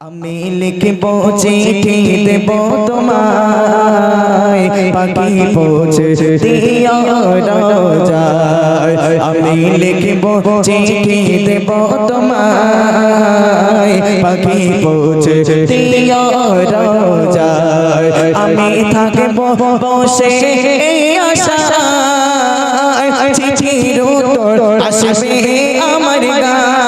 আমি লিখব চিঠি দেব তোমায়? পাখি পৌঁছে দিও রোজায়। আমি লিখব চিঠি দেব তোমায়? পাখি পৌঁছে রোজায়। আমি থাকব বসে আসবে আমার গায়।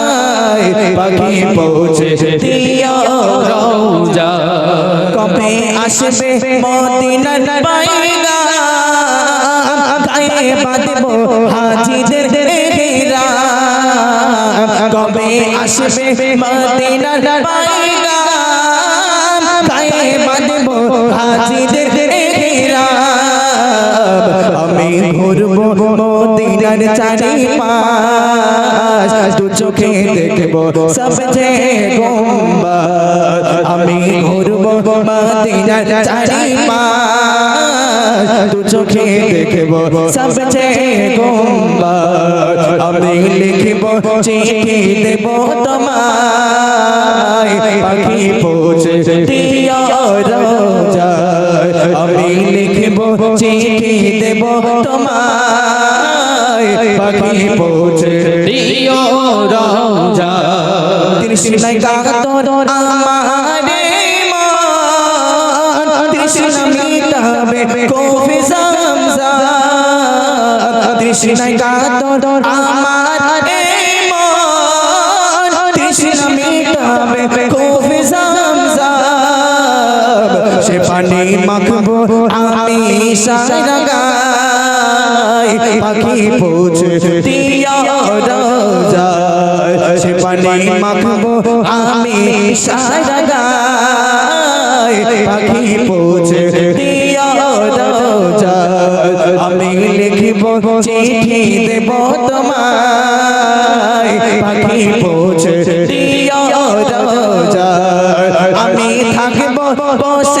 পাখি পৌঁছে দিও রোজা কবে আসবে মদিনার বাইগা গায়ে বাঁধব হাজিদের ঘেরা কবে আসবে মদিনার বাইগা আমি ঘুরব মদিনার চারি পাশ দু চোখে দেখব সব যে গোম্বা আমি ঘুরব মদিনার চারি পাশ দু চোখে দেখব সব যে গোম্বা আমি লিখব চিঠি দেব তোমায়। পাখি পৌঁছে দিও রোজায়। আমি লিখব চিঠি দেব তোমায় পাখি পৌঁছে দিও রোজায় তৃষ্ণায় কাতর আমারে মন। তৃষ্ণা মিটাবে কফি জামজা তৃষ্ণায় কাতর আমারে মন। তৃষ্ণা মিটাবে কফি জামজা সে পানি মাখবো আমি সারা গায় পাখি পৌঁছে দিয়া রোজায় সে পানি মাখবো আমি সারা গায়। পাখি পৌঁছে দিয়া রোজায় আমি লিখিব চিঠি দেব তোমায়। পাখি পৌঁছে দিয়া রোজায় আমি থাকব বসে